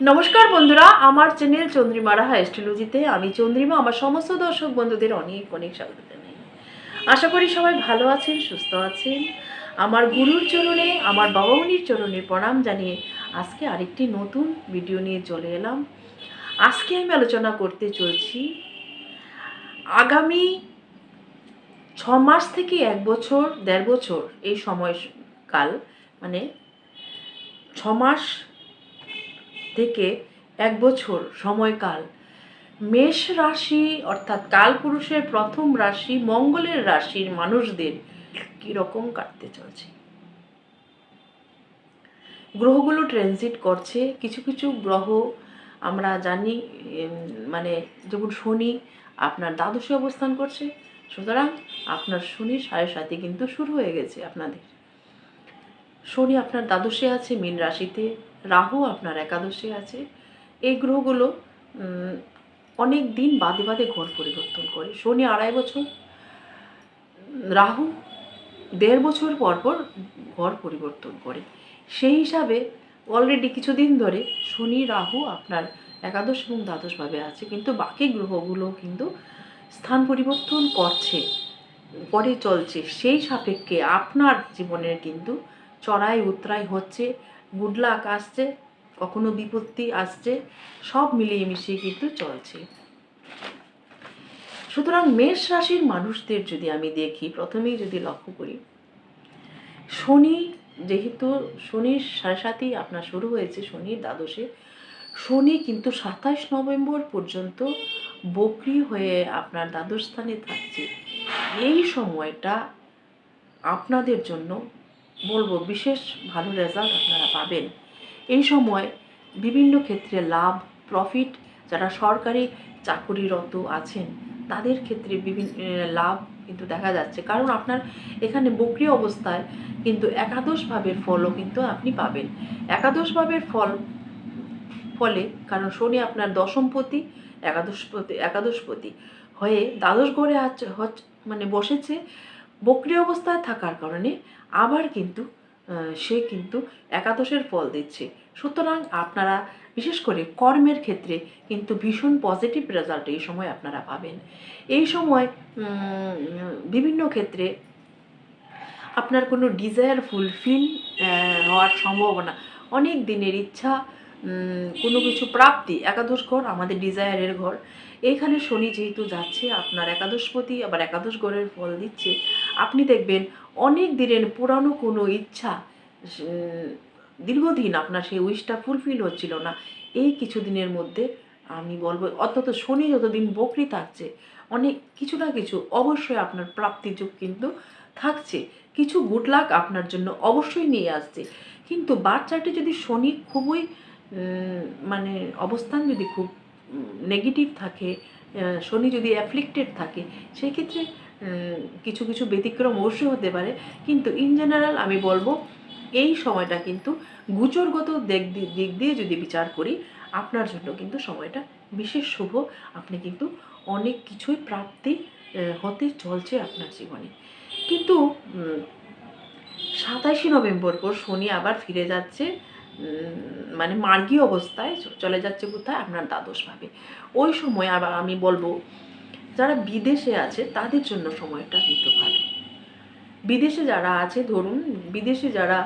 নমস্কার বন্ধুরা, আমার চ্যানেল চন্দ্রিমা রাহা অ্যাস্ট্রোলজিতে আমি চন্দ্রিমা, আমার সমস্ত দর্শক বন্ধুদের অনেক অনেক স্বাগত জানাই। আশা করি সবাই ভালো আছেন, সুস্থ আছেন। আমার গুরুর চরণে, আমার বাবা মনির চরণে প্রণাম জানিয়ে আজকে আরেকটি নতুন ভিডিও নিয়ে চলে এলাম। আজকে আমি আলোচনা করতে চলছি আগামী ছ মাস থেকে এক বছর, দেড় বছর এই সময়কাল মানে ছ মাস থেকে এক বছর সময়কাল। মেষ রাশি অর্থাৎ কালপুরুষের প্রথম রাশি মঙ্গলের রাশির মানুষদের কীরকম কাটতে চলছে? গ্রহগুলো ট্রানজিট করছে, কিছু কিছু গ্রহ আমরা জানি মানে যেমন শনি আপনার দ্বাদশে অবস্থান করছে, সুতরাং আপনার শনির সাড়ে সাথে কিন্তু শুরু হয়ে গেছে আপনাদের। শনি আপনার দ্বাদশে আছে, মীন রাশিতে। রাহু আপনার একাদশে আছে। এই গ্রহগুলো অনেক দিন বাদে বাদে ঘর পরিবর্তন করে। শনি আড়াই বছর, রাহু দেড় বছর পর পর ঘর পরিবর্তন করে। সেই হিসাবে অলরেডি কিছুদিন ধরে শনি, রাহু আপনার একাদশ এবং দ্বাদশভাবে আছে। কিন্তু বাকি গ্রহগুলো কিন্তু স্থান পরিবর্তন করছে, পরে চলছে। সেই সাপেক্ষে আপনার জীবনের কিন্তু চড়াই উতরাই হচ্ছে। গুড লাক আসছে, কখনো বিপত্তি আসছে, সব মিলিয়ে মিশিয়ে কিন্তু চলছে। সুতরাং মেষ রাশির মানুষদের যদি আমি দেখি, প্রথমেই যদি লক্ষ্য করি, শনি যেহেতু শনির সাতই আপনার শুরু হয়েছে শনির দ্বাদশে, শনি কিন্তু সাতাশ নভেম্বর পর্যন্ত বকরি হয়ে আপনার দ্বাদশ স্থানে থাকছে। এই সময়টা আপনাদের জন্য বলব, বিশেষ ভালো রেজাল্ট আপনারা পাবেন। এই সময় বিভিন্ন ক্ষেত্রে লাভ প্রফিট যারা সরকারি চাকুরিরত আছেন, তাদের ক্ষেত্রে বিভিন্ন লাভ কিন্তু দেখা যাচ্ছে। কারণ আপনার এখানে বক্রি অবস্থায় কিন্তু একাদশ ভাবের ফলও কিন্তু আপনি পাবেন। একাদশ ভাবের ফল, ফলে কারণ শনি আপনার দশমপতি একাদশপতি একাদশপতি হয়ে দ্বাদশ ঘরে মানে বসেছে। বক্রি অবস্থায় থাকার কারণে আবার কিন্তু সে কিন্তু একাদশের ফল দিচ্ছে। সুতরাং আপনারা, বিশেষ করে কর্মের ক্ষেত্রে কিন্তু ভীষণ পজিটিভ রেজাল্ট এই সময় আপনারা পাবেন। এই সময় বিভিন্ন ক্ষেত্রে আপনার কোনো ডিজায়ার ফুলফিল হওয়ার সম্ভাবনা, অনেক দিনের ইচ্ছা কোনো কিছু প্রাপ্তি, একাদশ ঘর আমাদের ডিজায়ারের ঘর। এইখানে শনি যেহেতু যাচ্ছে, আপনার একাদশপতি আবার একাদশ ঘরের ফল দিচ্ছে, আপনি দেখবেন অনেক দিনের পুরানো কোনো ইচ্ছা দীর্ঘদিন আপনার সেই উইশটা ফুলফিল হচ্ছিল না। এই কিছুদিনের মধ্যে আমি বলব, অন্তত শনি যতদিন বকরি থাকছে, অনেক কিছু না কিছু অবশ্যই আপনার প্রাপ্তি যুগ কিন্তু থাকছে। কিছু গুড লাক আপনার জন্য অবশ্যই নিয়ে আসছে। কিন্তু বাচ্চাটি যদি শনি খুবই মানে অবস্থান যদি খুব নেগেটিভ থাকে শনি যদি অ্যাফ্লিক্টেড থাকে সেই ক্ষেত্রে কিছু কিছু ব্যতিক্রম অবশ্যই হতে পারে। কিন্তু ইন জেনারেল আমি বলব, এই সময়টা কিন্তু গুচরগত দিক দিক দিয়ে যদি বিচার করি, আপনার জন্য কিন্তু সময়টা বিশেষ শুভ। আপনি কিন্তু অনেক কিছুই প্রাপ্তি হতে চলছে আপনার জীবনে। কিন্তু সাতাশে নভেম্বর পর শনি আবার ফিরে যাচ্ছে। মানে মার্গী অবস্থায় চলে যাচ্ছে কোথায়? আপনার দ্বাদশভাবে ওই সময় আবার আমি বলব, যারা বিদেশে আছে, তাদের জন্য সময়টা কিন্তু ভালো। বিদেশে যারা আছে, ধরুন, বিদেশে যারা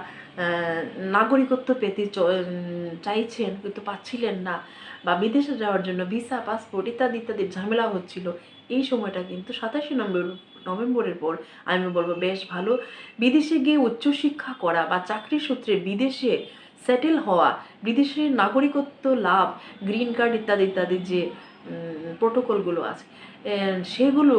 নাগরিকত্ব পেতে চাইছেন, কিন্তু পাচ্ছিলেন না, বা বিদেশে যাওয়ার জন্য ভিসা, পাসপোর্ট ইত্যাদি ইত্যাদি ঝামেলা হচ্ছিল, এই সময়টা কিন্তু সাতাশে নভেম্বর, নভেম্বরের পর আমি বলব, বেশ ভালো। বিদেশে গিয়ে উচ্চশিক্ষা করা বা চাকরি সূত্রে বিদেশে সেটেল হওয়া, বিদেশের নাগরিকত্ব লাভ গ্রিন কার্ড ইত্যাদি ইত্যাদি যে প্রোটোকলগুলো আছে সেগুলো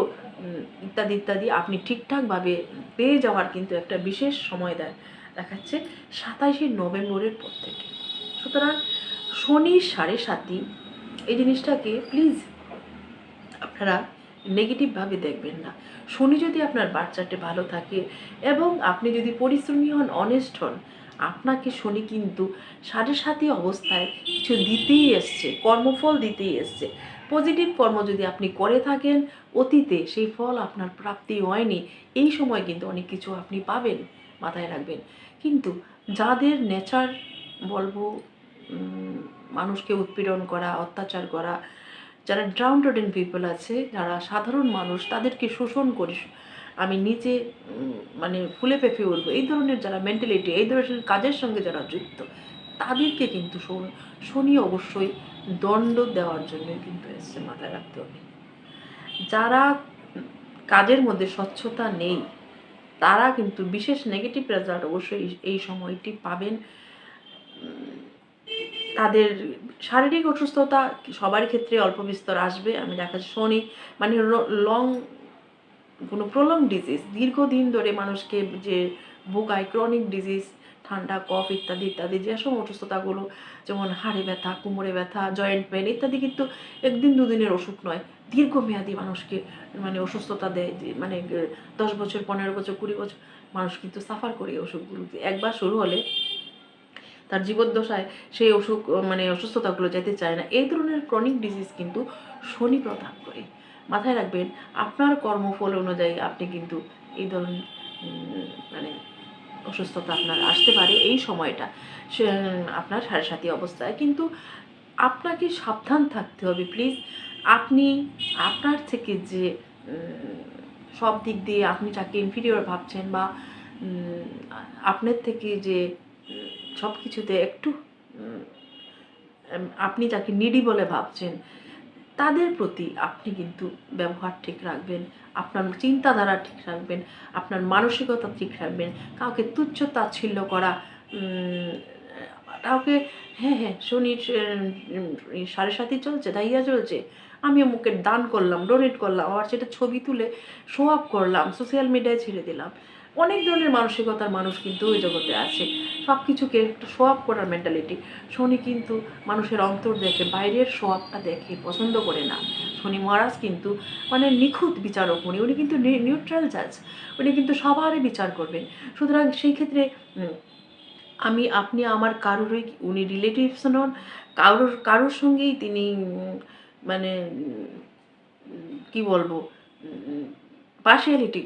ইত্যাদি ইত্যাদি আপনি ঠিকঠাকভাবে পেয়ে যাওয়ার কিন্তু একটা বিশেষ সময় দেয় দেখাচ্ছে সাতাশে নভেম্বরের পর থেকে। সুতরাং শনি সাড়ে সাতই এই জিনিসটাকে প্লিজ আপনারা নেগেটিভভাবে দেখবেন না। শনি যদি আপনার বাচ্চাটি ভালো থাকে এবং আপনি যদি পরিশ্রমী হন অনেস্ট হন আপনাকে শনি কিন্তু সাড়ে সাতই অবস্থায় কিছু দিতেই এসছে, কর্মফল দিতেই এসছে। পজিটিভ কর্ম যদি আপনি করে থাকেন, অতীতে সেই ফল আপনার প্রাপ্তি হয়নি। এই সময় কিন্তু অনেক কিছু আপনি পাবেন, মাথায় রাখবেন। কিন্তু যাদের নেচার বলব মানুষকে উৎপীড়ন করা, অত্যাচার করা, যারা ড্রাউন টোডেন পিপল আছে, যারা সাধারণ মানুষ, তাদেরকে শোষণ করি আমি নিজে মানে ফুলে পেঁপে উঠবো। এই ধরনের যারা মেন্টালিটি এই ধরনের কাজের সঙ্গে যারা যুক্ত, তাদেরকে কিন্তু শনি- অবশ্যই দণ্ড দেওয়ার জন্য কিন্তু এসছে মাথায় রাখতে হবে। যারা কাজের মধ্যে স্বচ্ছতা নেই, তারা কিন্তু বিশেষ নেগেটিভ রেজাল্ট অবশ্যই এই- সময়টি পাবেন। তাদের শারীরিক অসুস্থতা সবার ক্ষেত্রে অল্প বিস্তর আসবে। আমি দেখা যাচ্ছে শনি মানে লং কোনো প্রলং ডিজিজ দীর্ঘদিন ধরে মানুষকে যে ভোগায় ক্রনিক ডিজিজ ঠান্ডা কফ ইত্যাদি ইত্যাদি যেসব অসুস্থতাগুলো, যেমন হাড়ে ব্যথা, কোমরে ব্যথা জয়েন্ট পেন ইত্যাদি কিন্তু একদিন দুদিনের অসুখ নয়। দীর্ঘমেয়াদী মানুষকে মানে অসুস্থতা দেয় মানে দশ বছর, পনেরো বছর, কুড়ি বছর মানুষ কিন্তু সাফার করে এই অসুখগুলোতে একবার শুরু হলে তার জীবদ্দশায় সেই অসুখ মানে অসুস্থতাগুলো যেতে চায় না। এই ধরনের ক্রনিক ডিজিজ কিন্তু শনি প্রদান করে। মাথায় রাখবেন, আপনার কর্মফল অনুযায়ী আপনি কিন্তু এই ধরনের মানে অসুস্থতা আপনার আসতে পারে এই সময়টা। সে, আপনার সাড়ে সাথী অবস্থায়। কিন্তু আপনাকে সাবধান থাকতে হবে প্লিজ আপনি, আপনার থেকে যে সব দিক দিয়ে আপনি যাকে ইনফিরিয়র ভাবছেন বা আপনার থেকে যে সব কিছুতে একটু আপনি যাকে নিডি বলে ভাবছেন তাদের প্রতি আপনি কিন্তু ব্যবহার ঠিক রাখবেন, আপনার চিন্তাধারা ঠিক রাখবেন, আপনার মানসিকতা ঠিক রাখবেন, কাউকে তুচ্ছ তাচ্ছিল্য করা কাউকে হ্যাঁ হ্যাঁ শনির সাড়ে সাথী চলছে দাইয়া চলছে আমি মুখের দান করলাম ডোনেট করলাম, আবার সেটা ছবি তুলে শো আপ করলাম সোশ্যাল মিডিয়ায় ছেড়ে দিলাম। অনেক ধরনের মানসিকতার মানুষ কিন্তু ওই জগতে আছে। সব কিছুকে একটু শো আপ করার মেন্টালিটি শনি কিন্তু মানুষের অন্তর দেখে, বাইরের শো আপটা দেখে পছন্দ করে না। শনি মহারাজ কিন্তু মানে নিখুঁত বিচারক উনি। উনি কিন্তু নিউট্রাল জাজ উনি কিন্তু সবারই বিচার করবেন। সুতরাং সেই ক্ষেত্রে আমি, আপনি আমার কারোরই, উনি রিলেটিভস নন। কারোর কারোর সঙ্গেই তিনি মানে কি বলব পার্শিয়ালিটি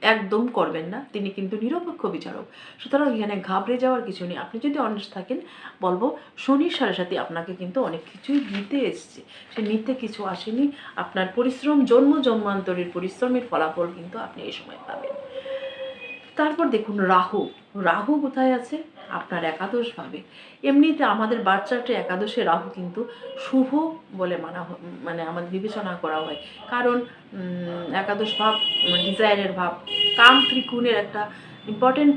একদম করবেন না। তিনি কিন্তু নিরপেক্ষ বিচারক। সুতরাং এখানে ঘাবড়ে যাওয়ার কিছু নেই। আপনি যদি অনেস্ট থাকেন, বলব শনির সাথে সাথে আপনাকে কিন্তু অনেক কিছুই নিতে এসছে। সে নিতে কিছু আসেনি। আপনার পরিশ্রম, জন্ম, জন্মান্তরের পরিশ্রমের ফলাফল কিন্তু আপনি এই সময় পাবেন। তারপর দেখুন রাহু। রাহু কোথায় আছে? আপনার একাদশ ভাবে এমনিতে আমাদের বাচ্চাটা একাদশে রাহু কিন্তু শুভ বলে মানা মানে আমাদের বিবেচনা করা হয়। কারণ একাদশ ভাব ডিজায়ারের ভাব, কাম ত্রিকোণের একটা ইম্পর্টেন্ট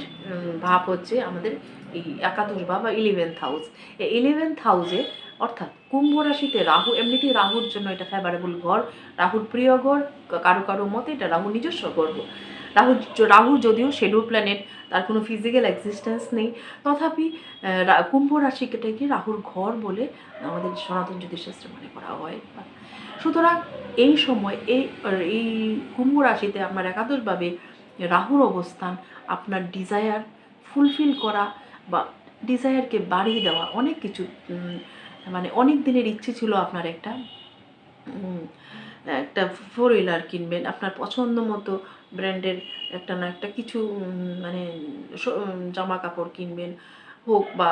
ভাব হচ্ছে আমাদের এই একাদশ ভাব বা ইলেভেন্থ হাউস এই ইলেভেন্থ হাউসে অর্থাৎ কুম্ভ রাশিতে রাহু, এমনিতেই রাহুর জন্য এটা ফেভারেবল ঘর, রাহুর প্রিয় ঘর কারও কারও মতে এটা রাহুর নিজস্ব গর্ব। রাহু রাহু যদিও শেডুল প্ল্যানেট তার কোনো ফিজিক্যাল এক্সিস্টেন্স নেই। তথাপি কুম্ভ রাশিটাকে রাহুর ঘর বলে আমাদের সনাতন জ্যোতিষশাস্ত্রে মনে করা হয়। সুতরাং এই সময় এই এই কুম্ভ রাশিতে আপনার একাদশভাবে রাহুর অবস্থান, আপনার ডিজায়ার ফুলফিল করা বা ডিজায়ারকে বাড়িয়ে দেওয়া, অনেক কিছু মানে অনেক দিনের ইচ্ছে ছিল আপনার একটা একটা ফোর হুইলার কিনবেন। আপনার পছন্দ মতো ব্র্যান্ডের একটা না একটা কিছু মানে জামা কাপড় কিনবেন হোক বা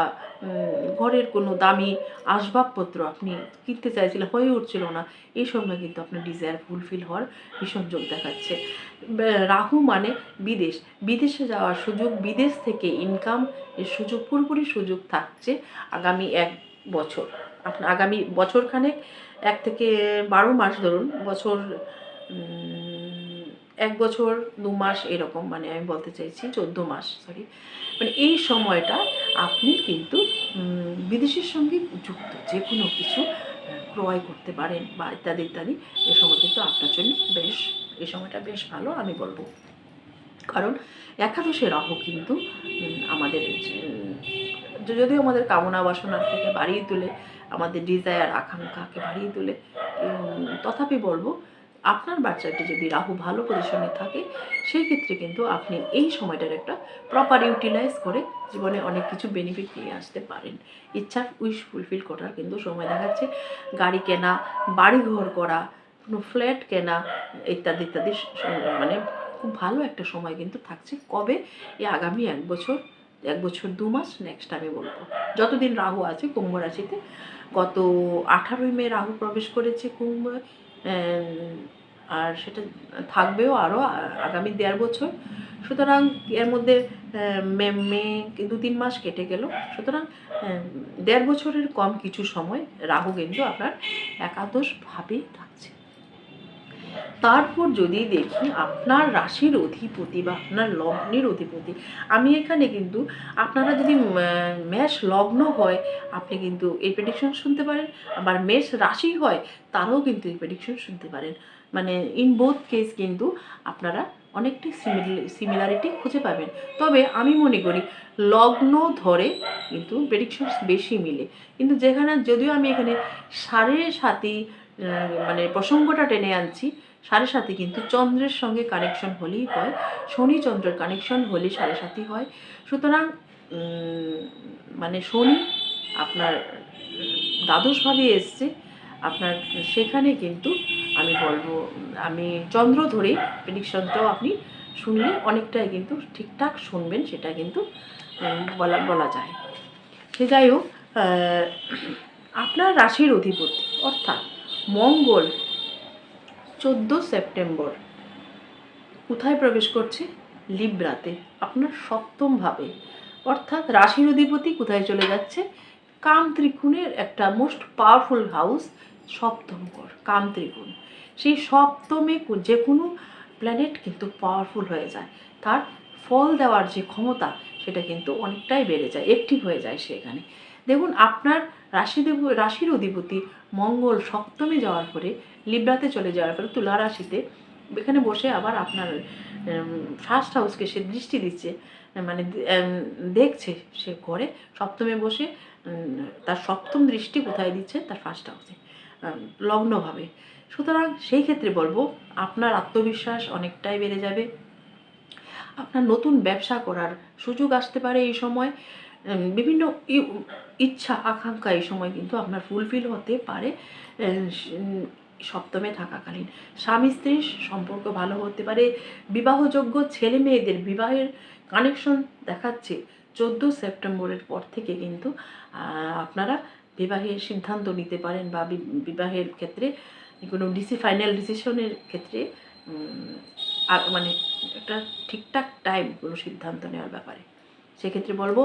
ঘরের কোনো দামি আসবাবপত্র আপনি কিনতে চাইছিলেন হয়ে উঠছিল না। এই সময় কিন্তু আপনার ডিজায়ার ফুলফিল হওয়ার ভীষণ যোগ দেখাচ্ছে। রাহু মানে বিদেশ। বিদেশে যাওয়ার সুযোগ, বিদেশ থেকে ইনকাম এর সুযোগ, পুরোপুরি সুযোগ থাকছে আগামী এক বছর। আপনার আগামী বছরখানেক, এক থেকে বারো মাস ধরুন, বছর এক বছর, দু মাস এরকম মানে আমি বলতে চাইছি, চোদ্দ মাস সরি মানে এই সময়টা আপনি কিন্তু বিদেশের সঙ্গে যুক্ত, যে কোনো কিছু ক্রয় করতে পারেন বা ইত্যাদি ইত্যাদি, এ সময় কিন্তু আপনার জন্য বেশ এই সময়টা বেশ ভালো, আমি বলব। কারণ একাদশে রাহু কিন্তু আমাদের যদিও আমাদের কামনা বাসনার থেকে বাড়িয়ে তোলে, আমাদের ডিজায়ার আকাঙ্ক্ষাকে বাড়িয়ে তোলে তথাপি বলব আপনার বাচ্চাটি যদি রাহু ভালো পজিশনে থাকে সেই ক্ষেত্রে কিন্তু আপনি এই সময়টার একটা প্রপার ইউটিলাইজ করে জীবনে অনেক কিছু বেনিফিট নিয়ে আসতে পারেন। ইচ্ছা উইশ ফুলফিল করার কিন্তু সময় দেখাচ্ছে। গাড়ি কেনা বাড়ি ঘর করা, কোনো ফ্ল্যাট কেনা ইত্যাদি ইত্যাদি মানে খুব ভালো একটা সময় কিন্তু থাকছে। কবে? এই আগামী এক বছর এক বছর দু মাস নেক্সট আমি বলব। যতদিন রাহু আছে, কুম্ভ রাশিতে, গত আঠারোই মে রাহু প্রবেশ করেছে কুম্ভ। আর সেটা থাকবেও আরও আগামী দেড় বছর। সুতরাং এর মধ্যে মে মে দু তিন মাস কেটে গেল। সুতরাং দেড় বছরের কম কিছু সময় রাহু কিন্তু আপনার একাদশভাবেই থাকছে। তারপর যদি দেখি আপনার রাশির অধিপতি বা আপনার লগ্নের অধিপতি আমি এখানে কিন্তু আপনারা যদি মেষ লগ্ন হয় আপনি কিন্তু এই প্রেডিকশন শুনতে পারেন। আবার মেষ রাশি হয় তারাও কিন্তু এই প্রেডিকশন শুনতে পারেন। মানে ইন বোথ কেস কিন্তু আপনারা অনেকটাই সিমিলারিটি খুঁজে পাবেন। তবে আমি মনে করি লগ্ন ধরে কিন্তু প্রেডিকশনস বেশি মিলে। কিন্তু যেখানে যদিও আমি এখানে সাড়ে আহ, মানে প্রসঙ্গটা টেনে আনছি। সাড়ে সাথে কিন্তু চন্দ্রের সঙ্গে কানেকশন হলেই হয়। শনি চন্দ্রের কানেকশন হলে সাড়ে সাথী হয়। সুতরাং মানে শনি আপনার দ্বাদশভাবে এসছে। আপনার সেখানে কিন্তু আমি বলব, আমি চন্দ্র ধরেই প্রেডিকশনটাও আপনি শুনলে অনেকটাই কিন্তু ঠিকঠাক শুনবেন, সেটা কিন্তু বলা বলা যায়। সে যাই হোক আপনার রাশির অধিপতি, অর্থাৎ মঙ্গল, চোদ্দ সেপ্টেম্বর। কোথায় প্রবেশ করছে? লিব্রাতে, আপনার সপ্তম ভাবে। অর্থাৎ রাশির অধিপতি কোথায় চলে যাচ্ছে? কাম ত্রিকোণের একটা মোস্ট পাওয়ারফুল হাউস সপ্তম ঘর, কাম ত্রিকোণ। সেই সপ্তমে যে কোনো প্ল্যানেট কিন্তু পাওয়ারফুল হয়ে যায়। তার ফল দেওয়ার যে ক্ষমতা, সেটা কিন্তু অনেকটাই বেড়ে যায় অ্যাক্টিভ হয়ে যায় সেখানে দেখুন, আপনার রাশিদেব রাশির অধিপতি মঙ্গল সপ্তমে যাওয়ার পরে লিব্রাতে চলে যাওয়ার পরে তুলা রাশিতে এখানে বসে আবার আপনার ফার্স্ট হাউসকে সে দৃষ্টি দিচ্ছে মানে দেখছে, সে ঘরে সপ্তমে বসে তার সপ্তম দৃষ্টি কোথায় দিচ্ছে? তার ফার্স্ট হাউসে লগ্নভাবে। সুতরাং সেই ক্ষেত্রে বলব, আপনার আত্মবিশ্বাস অনেকটাই বেড়ে যাবে। আপনার নতুন ব্যবসা করার সুযোগ আসতে পারে এই সময়। বিভিন্ন ইচ্ছা, আকাঙ্ক্ষা এই সময় কিন্তু আপনার ফুলফিল হতে পারে সপ্তমে থাকাকালীন। স্বামী স্ত্রীর সম্পর্ক ভালো হতে পারে, বিবাহযোগ্য ছেলে মেয়েদের বিবাহের কানেকশন দেখাচ্ছে চোদ্দ সেপ্টেম্বরের পর থেকে কিন্তু আপনারা বিবাহের সিদ্ধান্ত নিতে পারেন বা বি- বিবাহের ক্ষেত্রে কোনো ডিসি ফাইনাল ডিসিশনের ক্ষেত্রে আর মানে একটা ঠিকঠাক টাইম কোনো সিদ্ধান্ত নেওয়ার ব্যাপারে। সেক্ষেত্রে বলব,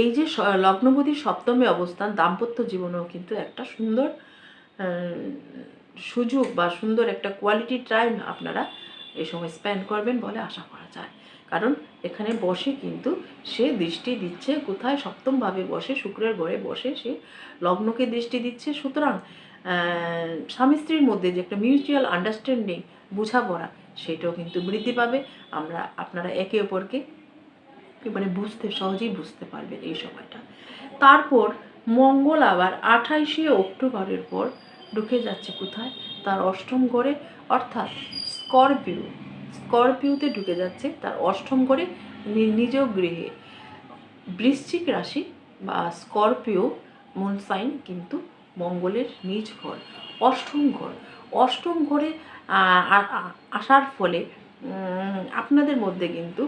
এই যে লগ্নপতির সপ্তমে অবস্থান, দাম্পত্য জীবনেও কিন্তু একটা সুন্দর সুযোগ বা সুন্দর একটা কোয়ালিটি টাইম আপনারা এই সময় স্পেন্ড করবেন বলে আশা করা যায়। কারণ এখানে বসে কিন্তু সে দৃষ্টি দিচ্ছে কোথায় সপ্তমভাবে বসে, শুক্রের ঘরে বসে সে লগ্নকে দৃষ্টি দিচ্ছে। সুতরাং স্বামী স্ত্রীর মধ্যে যে একটা মিউচুয়াল আন্ডারস্ট্যান্ডিং বোঝাপড়া, সেটাও কিন্তু বৃদ্ধি পাবে। আমরা, আপনারা একে অপরকে মানে বুঝতে, সহজেই বুঝতে পারবেন এই সময়টা। তারপর মঙ্গল আবার আঠাইশে অক্টোবরের পর ঢুকে যাচ্ছে কোথায়? তার অষ্টম ঘরে, অর্থাৎ স্করপিও। স্করপিওতে ঢুকে যাচ্ছে তার অষ্টম ঘরে নিজ গৃহে। বৃশ্চিক রাশি বা স্করপিও মুন সাইন কিন্তু মঙ্গলের নিজ ঘর, অষ্টম ঘর। অষ্টম ঘরে আসার ফলে আপনাদের মধ্যে কিন্তু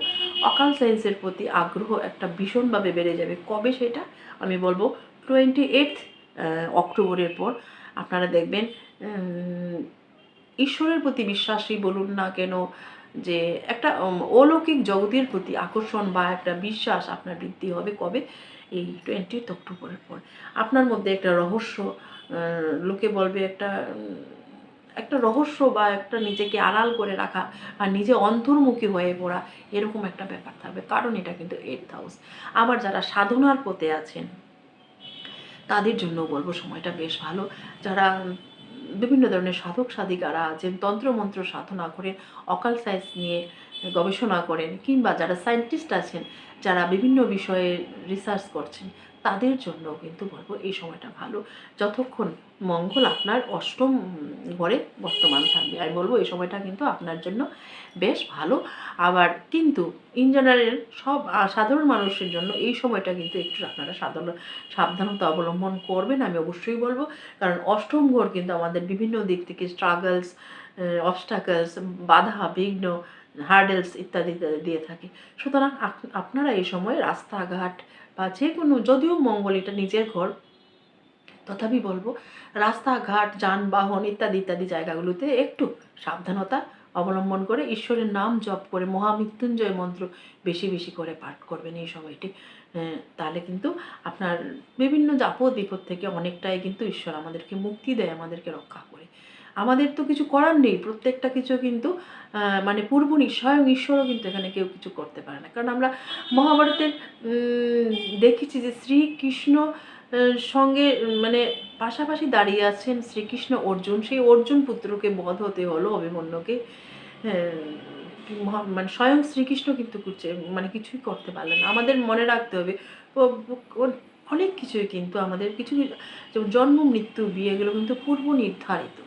অকাল সায়েন্সের প্রতি আগ্রহ একটা ভীষণভাবে বেড়ে যাবে। কবে সেটা? আমি বলব টোয়েন্টি এইট অক্টোবরের পর। আপনারা দেখবেন ঈশ্বরের প্রতি বিশ্বাসী বলুন না কেন, যে একটা অলৌকিক জগতের প্রতি আকর্ষণ বা একটা বিশ্বাস আপনার বৃদ্ধি হবে কবে? এই টোয়েন্টি অক্টোবরের পর। আপনার মধ্যে একটা রহস্য লোকে বলবে একটা একটা রহস্য বা একটা নিজেকে আড়াল করে রাখা আর নিজে অন্তর্মুখী হয়ে পড়া, এরকম একটা ব্যাপার থাকবে। কারণ এটা কিন্তু এইট হাউস আবার যারা সাধনার পথে আছেন, তাদের জন্য বলব সময়টা বেশ ভালো। যারা বিভিন্ন ধরনের সাধক সাধিকারা আছেন, তন্ত্রমন্ত্র সাধনা করেন অকাল সায়েন্স নিয়ে গবেষণা করেন, কিংবা যারা সায়েন্টিস্ট আছেন, যারা বিভিন্ন বিষয়ে রিসার্চ করছেন তাদের জন্য কিন্তু বলব এই সময়টা ভালো। যতক্ষণ মঙ্গল আপনার অষ্টম ঘরে বর্তমান থাকবে। আমি বলব এই সময়টা কিন্তু আপনার জন্য বেশ ভালো। আবার কিন্তু ইন জেনারেল সব সাধারণ মানুষের জন্য এই সময়টা কিন্তু একটু আপনারা সাধারণ, সাবধানতা অবলম্বন করবেন আমি অবশ্যই বলব। কারণ অষ্টম ঘর কিন্তু আমাদের বিভিন্ন দিক থেকে স্ট্রাগলস অবস্টাকলস বাধা, বিঘ্ন হার্ডেলস ইত্যাদি ইত্যাদি দিয়ে থাকে। সুতরাং আপনারা এই সময় রাস্তাঘাট বা যে কোনো যদিও মঙ্গল এটা নিজের ঘর, তথাপি বলব রাস্তাঘাট, যানবাহন ইত্যাদি ইত্যাদি জায়গাগুলোতে একটু সাবধানতা অবলম্বন করে ঈশ্বরের নাম জপ করে মহামৃত্যুঞ্জয় মন্ত্র বেশি বেশি করে পাঠ করবেন এই সময়টি। তাহলে কিন্তু আপনার বিভিন্ন আপদ বিপদ থেকে অনেকটাই কিন্তু ঈশ্বর আমাদেরকে মুক্তি দেয়, আমাদেরকে রক্ষা করে। আমাদের তো কিছু করার নেই। প্রত্যেকটা কিছু কিন্তু মানে পূর্ব স্বয়ং ঈশ্বরও কিন্তু এখানে কেউ কিছু করতে পারে না। কারণ আমরা মহাভারতের দেখেছি যে শ্রীকৃষ্ণ সঙ্গে মানে পাশাপাশি দাঁড়িয়ে আছেন শ্রীকৃষ্ণ অর্জুন। সেই অর্জুন পুত্রকে বধ হতে হলো অভিমন্যকে। হ্যাঁ, মানে স্বয়ং শ্রীকৃষ্ণ কিন্তু কুচে- মানে কিছুই করতে পারলেন আমাদের মনে রাখতে হবে অনেক কিছুই কিন্তু আমাদের কিছু যেমন জন্ম মৃত্যু বিয়ে এগুলো কিন্তু পূর্ব নির্ধারিত।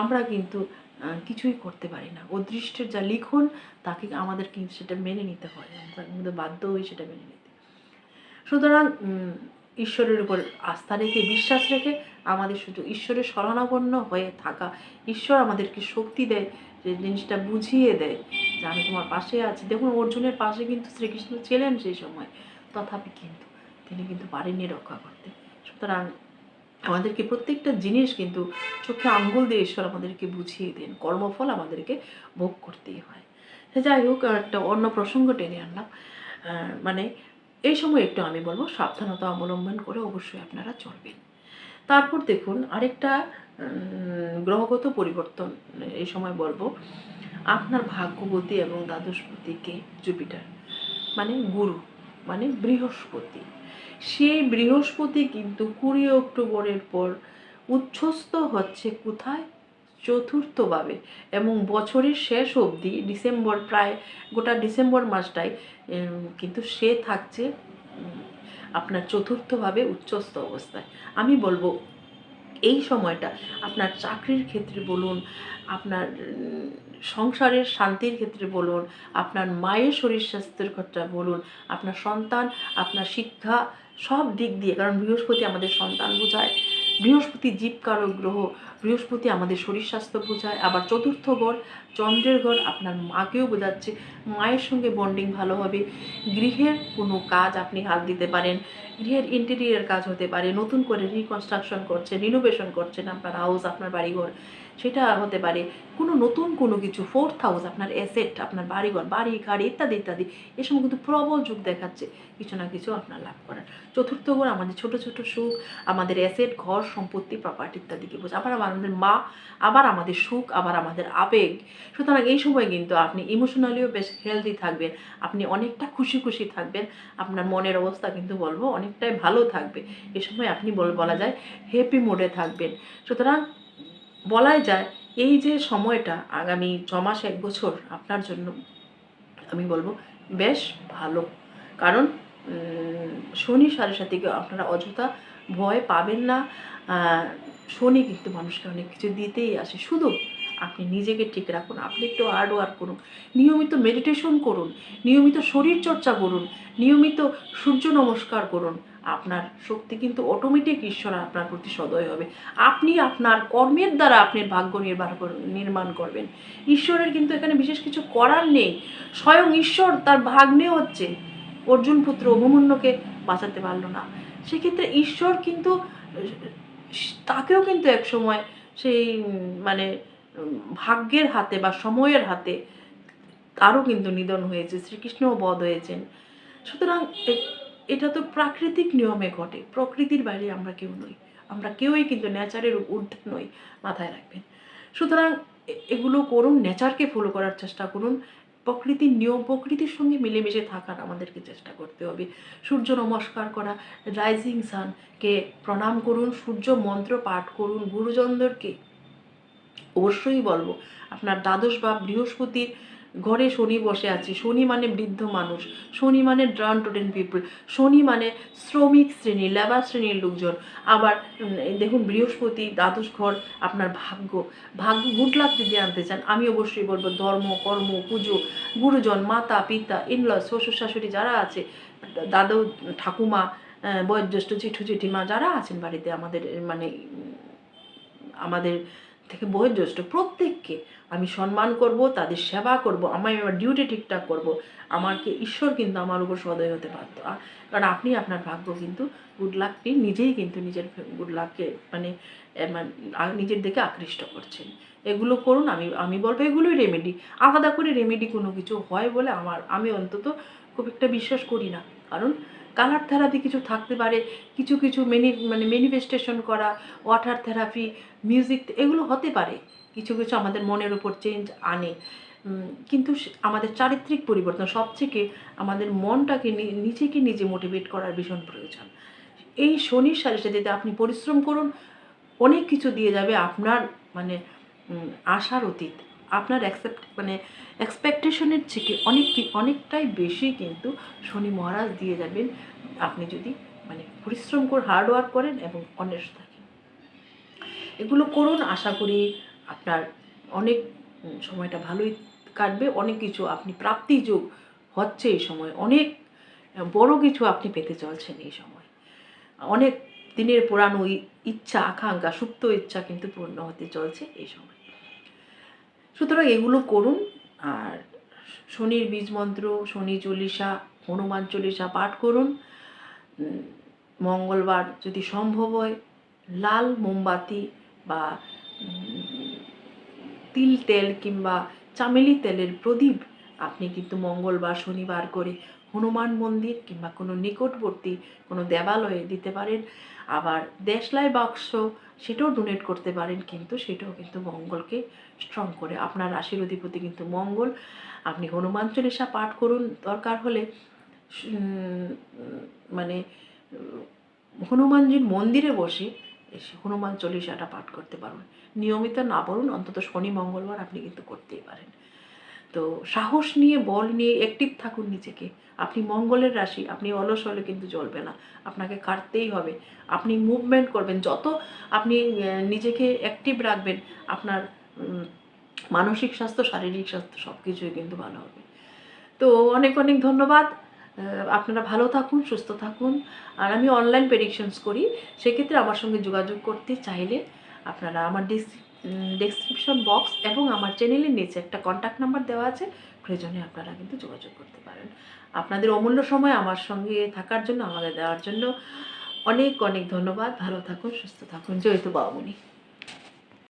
আমরা কিন্তু কিছুই করতে পারি না। অদৃষ্টের যা লিখন, তাকে আমাদের কিন্তু সেটা মেনে নিতে হয়। আমরা কিন্তু বাধ্য হই সেটা মেনে নিতে সুতরাং ঈশ্বরের উপর আস্থা রেখে, বিশ্বাস রেখে, আমাদের শুধু ঈশ্বরের শরণাপন্ন হয়ে থাকা। ঈশ্বর আমাদেরকে শক্তি দেয়, যে জিনিসটা বুঝিয়ে দেয়, যে আমি তোমার পাশে আছি। দেখুন, অর্জুনের পাশে কিন্তু শ্রীকৃষ্ণ ছিলেন সেই সময়। তথাপি কিন্তু তিনি কিন্তু পারেননি রক্ষা করতে সুতরাং আমাদেরকে প্রত্যেকটা জিনিস কিন্তু চোখে আঙ্গুল দিয়ে ঈশ্বর আমাদেরকে বুঝিয়ে দেন। কর্মফল আমাদেরকে ভোগ করতেই হয়। যাই হোক একটা অন্য প্রসঙ্গ টেনে আনলাম। মানে এই সময় একটু আমি বলব, সাবধানতা অবলম্বন করে অবশ্যই আপনারা চলবেন। তারপর দেখুন, আরেকটা গ্রহগত পরিবর্তন এই সময় বলব। আপনার ভাগ্যবতী এবং দ্বাদশপতিকে জুপিটার মানে গুরু মানে বৃহস্পতি। সেই বৃহস্পতি কিন্তু কুড়ি অক্টোবরের পর উচ্ছ্বস্ত হচ্ছে কোথায়? চতুর্থভাবে। এবং বছরের শেষ অবধি, ডিসেম্বর প্রায়, গোটা ডিসেম্বর মাসটাই কিন্তু সে থাকছে আপনার চতুর্থভাবে উচ্চস্থ অবস্থায়। আমি বলব এই সময়টা আপনার চাকরির ক্ষেত্রে বলুন, আপনার সংসারের শান্তির ক্ষেত্রে বলুন, আপনার মায়ের শরীর স্বাস্থ্যের ক্ষেত্রে বলুন, আপনার সন্তান, আপনার শিক্ষা সব দিক দিয়ে, কারণ বৃহস্পতি আমাদের সন্তান বোঝায়। বৃহস্পতি জীবকারক গ্রহ, বৃহস্পতি আমাদের শরীর স্বাস্থ্য বোঝায়, আবার চতুর্থ ঘর চন্দ্রের ঘর আপনার মাকেও বোঝাচ্ছে, মায়ের সঙ্গে বন্ডিং ভালো হবে, গৃহের কোনো কাজ আপনি হাত দিতে পারেন, গৃহের ইন্টেরিয়ার কাজ হতে পারে, নতুন করে রিকনস্ট্রাকশন করছেন রিনোভেশন করছেন আপনার হাউস আপনার বাড়িঘর। সেটা হতে পারে কোনো নতুন কোনো কিছু ফোর্থ হাউস আপনার অ্যাসেট আপনার বাড়িঘর বাড়ি গাড়ি ইত্যাদি ইত্যাদি। এ সময় কিন্তু প্রবল যুগ দেখাচ্ছে, কিছু না কিছু আপনার লাভ করার। চতুর্থ ঘর, আমাদের ছোট ছোট সুখ, আমাদের অ্যাসেট ঘর, সম্পত্তি প্রপার্টি ইত্যাদিকে বোঝে আবার আমাদের মা, আবার আমাদের সুখ, আবার আমাদের আবেগ। সুতরাং এই সময় কিন্তু আপনি ইমোশনালিও বেশ হেলদি থাকবেন, আপনি অনেকটা খুশি খুশি থাকবেন, আপনার মনের অবস্থা কিন্তু বলব অনেকটাই ভালো থাকবে। এ সময় আপনি বল, বলা যায় হ্যাপি মোডে থাকবেন। সুতরাং বলাই যায়, এই যে সময়টা আগামী ছ মাস এক বছর আপনার জন্য আমি বলব বেশ ভালো। কারণ শনি সাড়ে সাথীকে আপনারা অযথা ভয় পাবেন না। শনি কিন্তু মানুষকে অনেক কিছু দিতেই আসে। শুধু আপনি নিজেকে ঠিক রাখুন, আপনি একটু হার্ড ওয়ার্ক করুন, নিয়মিত মেডিটেশন করুন, নিয়মিত শরীর চর্চা করুন, নিয়মিত সূর্য নমস্কার করুন আপনার শক্তি কিন্তু অটোমেটিক ঈশ্বর আপনার প্রতি সদয় হবে। আপনি আপনার কর্মের দ্বারা আপনি ভাগ্য কর- নির্মাণ করবেন। ঈশ্বরের কিন্তু এখানে বিশেষ কিছু করার নেই। স্বয়ং ঈশ্বর তার ভাগ্নে হচ্ছে। অর্জুন পুত্র অভিমন্যুকে বাঁচাতে পারল না। সেক্ষেত্রে ঈশ্বর কিন্তু, তাকেও কিন্তু এক সময় সেই মানে ভাগ্যের হাতে বা সময়ের হাতে তারও কিন্তু নিধন হয়েছে। শ্রীকৃষ্ণও বধ হয়েছেন। সুতরাং এটা তো প্রাকৃতিক নিয়মে ঘটে। প্রকৃতির বাইরে আমরা কেউ নই। আমরা কেউই কিন্তু নেচারের ঊর্ধ্বে নই, মাথায় রাখবেন। সুতরাং এগুলো করুন নেচারকে ফলো করার চেষ্টা করুন। প্রকৃতির নিয়ম, প্রকৃতির সঙ্গে মিলেমিশে থাকার আমাদেরকে চেষ্টা করতে হবে। সূর্য নমস্কার করা রাইজিং সানকে প্রণাম করুন, সূর্য মন্ত্র পাঠ করুন, গুরুজনদেরকে। অবশ্যই বলব, আপনার দ্বাদশ বা বৃহস্পতির ঘরে শনি বসে আছে। শনি মানে বৃদ্ধ মানুষ, শনি মানে ড্রান টোটেন পিপল, শনি মানে শ্রমিক শ্রেণি, লেবার শ্রেণির লোকজন। আবার দেখুন বৃহস্পতি, দ্বাদশ ঘর, আপনার ভাগ্য। ভাগ্য গুড লাক যদি আনতে চান, আমি অবশ্যই বলব ধর্ম, কর্ম, পুজো, গুরুজন, মাতা, পিতা ইনল শ্বশুর শাশুড়ি যারা আছে, দাদু, ঠাকুমা বয়োজ্যেষ্ঠ, জেঠু, জেঠিমা, যারা আছেন বাড়িতে আমাদের মানে আমাদের থেকে বয়োজ্যেষ্ঠ প্রত্যেককে আমি সম্মান করব তাদের সেবা করব আমি আমার ডিউটি ঠিকঠাক করব আমাকে ঈশ্বর কিন্তু আমার উপর সদয় হতে পারত কারণ আপনি আপনার ভাগ্য কিন্তু গুড লাকটি নিজেই কিন্তু নিজের গুড লাককে মানে, নিজের দিকে আকৃষ্ট করছেন। এগুলো করুন আমি আমি বলব এগুলোই রেমেডি আলাদা করে রেমেডি কোনো কিছু হয় বলে আমার আমি অন্তত খুব একটা বিশ্বাস করি না। কারণ কালার থেরাপি কিছু থাকতে পারে, কিছু কিছু মেনি মানে ম্যানিফেস্টেশন করা ওয়াটার থেরাপি মিউজিক এগুলো হতে পারে। কিছু কিছু আমাদের মনের উপর চেঞ্জ আনে। কিন্তু আমাদের চারিত্রিক পরিবর্তন সবথেকে আমাদের মনটাকে নিজেকে নিজে মোটিভেট করার ভীষণ প্রয়োজন। এই শনির সাথে সাথে আপনি পরিশ্রম করুন, অনেক কিছু দিয়ে যাবে আপনার মানে আশার অতীত। আপনার অ্যাকসেপ্ট মানে এক্সপেকটেশনের থেকে অনেক অনেকটাই বেশি কিন্তু শনি মহারাজ দিয়ে যাবেন। আপনি যদি মানে পরিশ্রম করে হার্ড ওয়ার্ক করেন এবং অনেস্ট থাকেন। এগুলো করুন, আশা করি আপনার অনেক সময়টা ভালোই কাটবে। অনেক কিছু আপনি প্রাপ্তি যোগ হচ্ছে এই সময়। অনেক বড় কিছু আপনি পেতে চলছেন এই সময়। অনেক দিনের পুরানো ইচ্ছা, আকাঙ্ক্ষা, সুপ্ত ইচ্ছা কিন্তু পূর্ণ হতে চলছে এই সময়। সুতরাং এগুলো করুন। আর শনির বীজ মন্ত্র, শনি চল্লিশা, হনুমান চল্লিশা পাঠ করুন। মঙ্গলবার যদি সম্ভব হয়, লাল মোমবাতি বা তিল তেল কিংবা চামেলি তেলের প্রদীপ আপনি কিন্তু মঙ্গলবার, শনিবার করে হনুমান মন্দির কিংবা কোনো নিকটবর্তী কোনো দেবালয়ে দিতে পারেন। আবার দেশলাই বাক্স, সেটাও ডোনেট করতে পারেন, কিন্তু সেটাও কিন্তু মঙ্গলকে স্ট্রং করে। আপনার রাশির অধিপতি কিন্তু মঙ্গল। আপনি হনুমান চল্লিশা পাঠ করুন। দরকার হলে মানে হনুমানজির মন্দিরে বসে হনুমান চল্লিশাটা পাঠ করতে পারুন। নিয়মিত না বলুন অন্তত শনি, মঙ্গলবার আপনি কিন্তু করতেই পারেন। তো সাহস নিয়ে, বল নিয়ে অ্যাক্টিভ থাকুন নিজেকে। আপনি মঙ্গলের রাশি, আপনি অলস হলে কিন্তু চলবে না। আপনাকে কাটতেই হবে। আপনি মুভমেন্ট করবেন। যত আপনি নিজেকে অ্যাক্টিভ রাখবেন, আপনার মানসিক স্বাস্থ্য, শারীরিক স্বাস্থ্য সব কিছুই কিন্তু ভালো হবে। তো অনেক অনেক ধন্যবাদ। আপনারা ভালো থাকুন, সুস্থ থাকুন। আর আমি অনলাইন প্রেডিকশনস করি। সেক্ষেত্রে আমার সঙ্গে যোগাযোগ করতে চাইলে আপনারা আমার ডেসক্রিপশন বক্স এবং আমার চ্যানেলের নিচে একটা কন্ট্যাক্ট নাম্বার দেওয়া আছে। প্রয়োজনে আপনারা কিন্তু যোগাযোগ করতে পারেন। আপনাদের অমূল্য সময় আমার সঙ্গে থাকার জন্য আমাকে দেওয়ার জন্য অনেক অনেক ধন্যবাদ। ভালো থাকুন, সুস্থ থাকুন। জয়তু বাবুনি